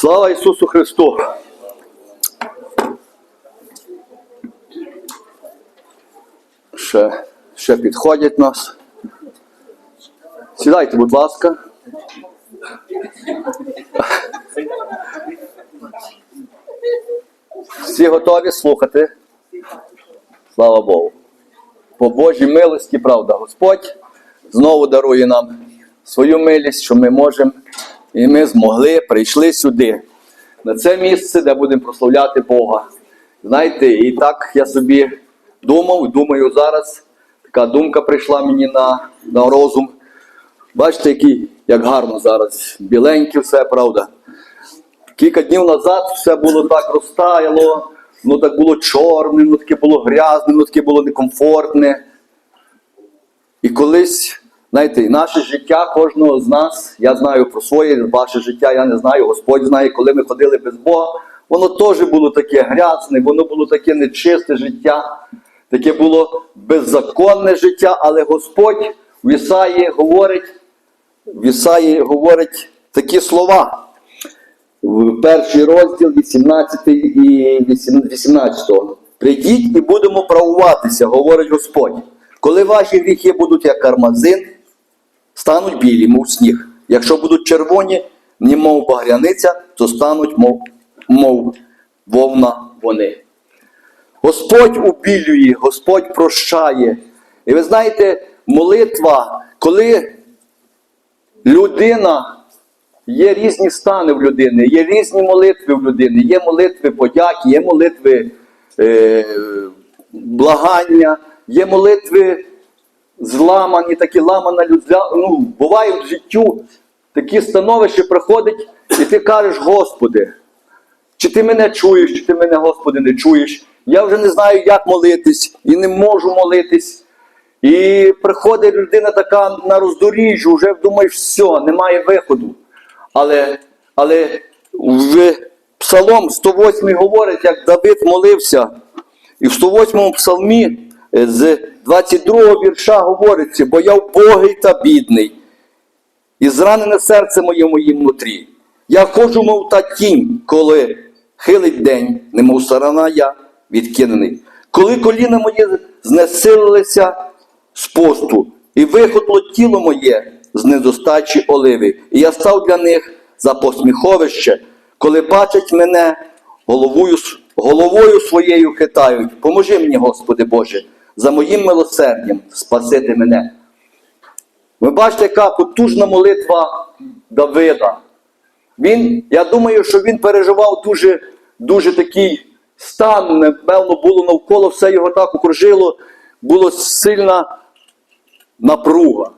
Слава Ісусу Христу! Ще, ще підходять нас. Сідайте, будь ласка. Всі готові слухати? Слава Богу. По Божій милості, правда, Господь знову дарує нам свою милість, що ми можемо, і ми змогли, прийшли сюди, на це місце, де будемо прославляти Бога. Знаєте, і так я собі думав, думаю зараз, така думка прийшла мені на, на розум. Бачите, який, як гарно зараз, біленьке все, правда. Кілька днів назад все було так розтаяло, воно так було чорне, воно таке було грязне, воно таке було некомфортне. І колись, знаєте, наше життя кожного з нас, я знаю про своє, ваше життя, я не знаю, Господь знає, коли ми ходили без Бога, воно теж було таке грязне, воно було таке нечисте життя, таке було беззаконне життя, але Господь в Ісаї говорить, в Ісаї говорить такі слова. В перший розділ 18 і 18. Прийдіть і будемо правуватися, говорить Господь. Коли ваші гріхи будуть як кармазин, стануть білі, мов сніг. Якщо будуть червоні, немов багряниця, то стануть, мов, мов вовна вони. Господь убілює, Господь прощає. І ви знаєте, молитва, коли людина Є різні стани в людини, є різні молитви в людини, є молитви подяки, є молитви е, благання, є молитви зламані, такі ламана людзя. Ну, буває в життю такі становища приходить, і ти кажеш, Господи, чи ти мене чуєш, чи ти мене, Господи, не чуєш. Я вже не знаю, як молитись, і не можу молитись. І приходить людина така на роздоріжжю, вже думаєш, все, немає виходу. Але, але в Псалом 108 говорить, як Давид молився, і в 108 псалмі з 22 го вірша говориться, бо я вбогий та бідний, і зранене серце моє моїм внутрі. Я ходжу, мов та тінь, коли хилить день, немов сарана я відкинений. Коли коліна мої знесилилися з посту, і виходило тіло моє з недостачі оливи. І я став для них за посміховище, коли бачать мене, головою, головою своєю хитають. Поможи мені, Господи Боже, за моїм милосердям спасити мене. Ви бачите, яка потужна молитва Давида. Він, я думаю, що він переживав дуже, дуже такий стан, напевно, було навколо, все його так окружило, була сильна напруга.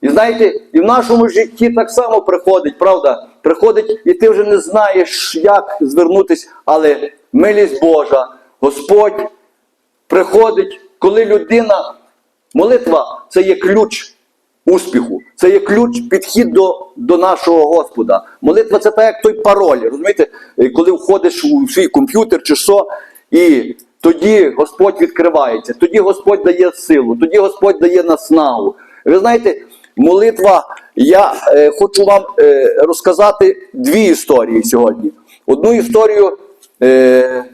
І знаєте, і в нашому житті так само приходить, правда? Приходить, і ти вже не знаєш, як звернутися, але милість Божа, Господь приходить, коли людина, молитва це є ключ успіху, це є ключ, підхід до, до нашого Господа. Молитва це так, як той пароль. Розумієте, Е, коли входиш у свій комп'ютер чи що, і тоді Господь відкривається, тоді Господь дає силу, тоді Господь дає наснагу. Ви знаєте, молитва, я е, хочу вам е, розказати дві історії сьогодні. Одну історію, е,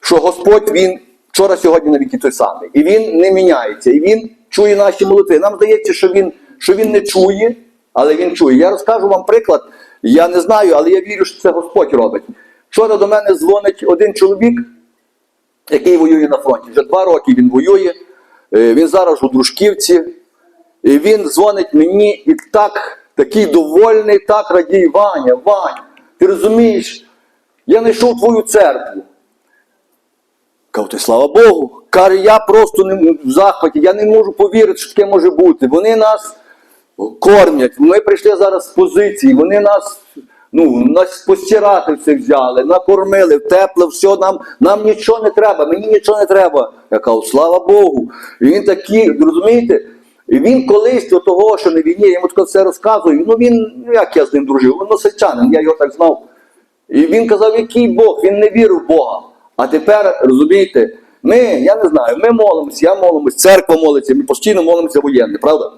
що Господь Він вчора сьогодні навіки той самий. І Він не міняється, і Він чує наші молитви. Нам здається, що Він, що він не чує, але Він чує. Я розкажу вам приклад. Я не знаю, але я вірю, що це Господь робить. Вчора до мене дзвонить один чоловік, який воює на фронті. Вже два роки він воює. Е, Він зараз у Дружківці. І він дзвонить мені і так, такий довольний, так радій, Ваня, Вань, ти розумієш, я знайшов твою церкву. Кажу, слава Богу. Каже, я просто не в захваті, я не можу повірити, що таке може бути. Вони нас кормять. Ми прийшли зараз з позиції, вони нас, ну, нас постирати все взяли, накормили, тепле, все, нам, нам нічого не треба, мені нічого не треба. Я кажу, слава Богу. І він такий, розумієте? І він колись до того, що на війні, я йому таке все розказую. Ну він, ну як я з ним дружив, він носельчанин, я його так знав. І він казав, який Бог, він не вірив в Бога. А тепер, розумієте, ми, я не знаю, ми молимося, я молимось, церква молиться, ми постійно молимося воєнне, правда?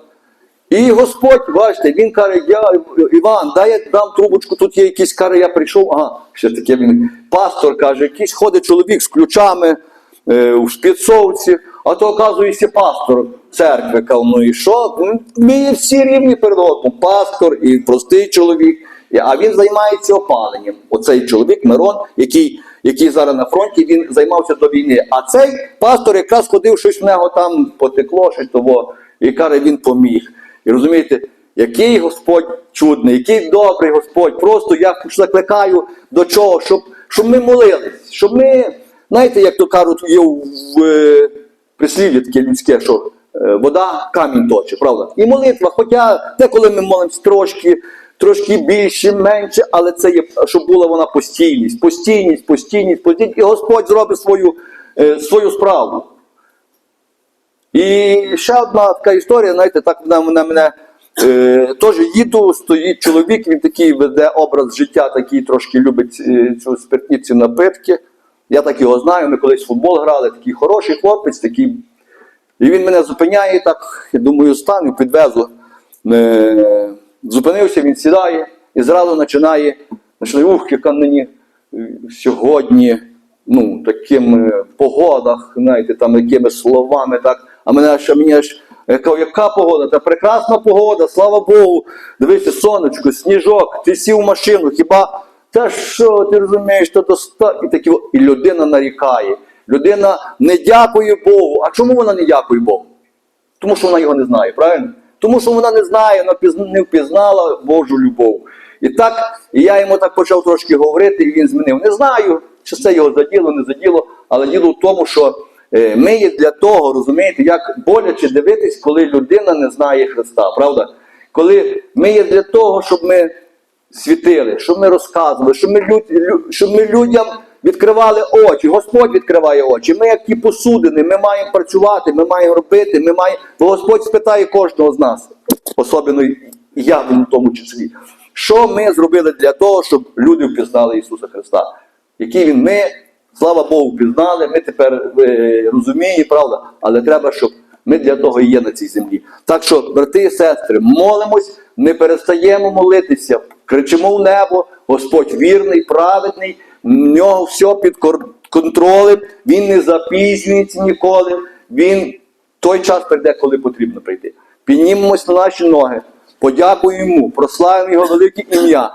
І Господь, бачите, він каже, я, Іван, дай я дам трубочку, тут є якийсь каже, я прийшов, ага, ще таке він, пастор каже, якийсь ходить чоловік з ключами е, в спецовці, а то, оказується, пастор церкви. Кажу, ну і що? Ми всі рівні перед Господом, пастор і простий чоловік. А він займається опаленням. Оцей чоловік Мирон, який, який зараз на фронті, він займався до війни. А цей пастор якраз ходив, щось в нього там потекло, щось того, і каже, він поміг. І розумієте, який Господь чудний, який добрий Господь. Просто я закликаю до чого, щоб, щоб ми молились, щоб ми, знаєте, як то кажуть, є в е, прислів'я таке людське, що е, вода камінь точить, правда? І молитва, хоча деколи ми молимося трошки, трошки більше, менше, але це є, щоб була вона постійність, постійність, постійність, постійність, і Господь зробить свою, е, свою справу. І ще одна така історія, знаєте, так вона мене, мене е, теж їду, стоїть чоловік, він такий веде образ життя, такий трошки любить е, цю спиртніці напитки. Я так його знаю, ми колись в футбол грали, такий хороший хлопець, такий. І він мене зупиняє, так, я думаю, стану, підвезу. Е, зупинився, він сідає і зразу починає, починає, ух, яка мені сьогодні, ну, таким е, погодах, знаєте, там якими словами, так. А мене ще мені аж я кажу, яка погода? Та прекрасна погода, слава Богу. Дивися, сонечко, сніжок, ти сів в машину, хіба та що ти розумієш, то доста... і такі, і людина нарікає. Людина не дякує Богу. А чому вона не дякує Богу? Тому що вона його не знає, правильно? Тому що вона не знає, вона не впізнала Божу любов. І так, і я йому так почав трошки говорити, і він змінив. Не знаю, чи це його заділо, не заділо, але діло в тому, що е, ми є для того, розумієте, як боляче дивитись, коли людина не знає Христа, правда? Коли ми є для того, щоб ми світили, щоб ми розказували, щоб ми, люд, лю- щоб ми людям відкривали очі. Господь відкриває очі. Ми, як ті посудини, ми маємо працювати, ми маємо робити, ми маємо. Бо Господь спитає кожного з нас, особливо я в тому числі. Що ми зробили для того, щоб люди впізнали Ісуса Христа? Який Він ми, слава Богу, впізнали, ми тепер е, розуміємо, правда, але треба, щоб ми для того і є на цій землі. Так що, брати і сестри, молимось, не перестаємо молитися, кричимо в небо, Господь вірний, праведний, в нього все під контролем, він не запізнюється ніколи, він той час прийде, коли потрібно прийти. Піднімемось на наші ноги, подякуємо йому, прославимо його велике ім'я.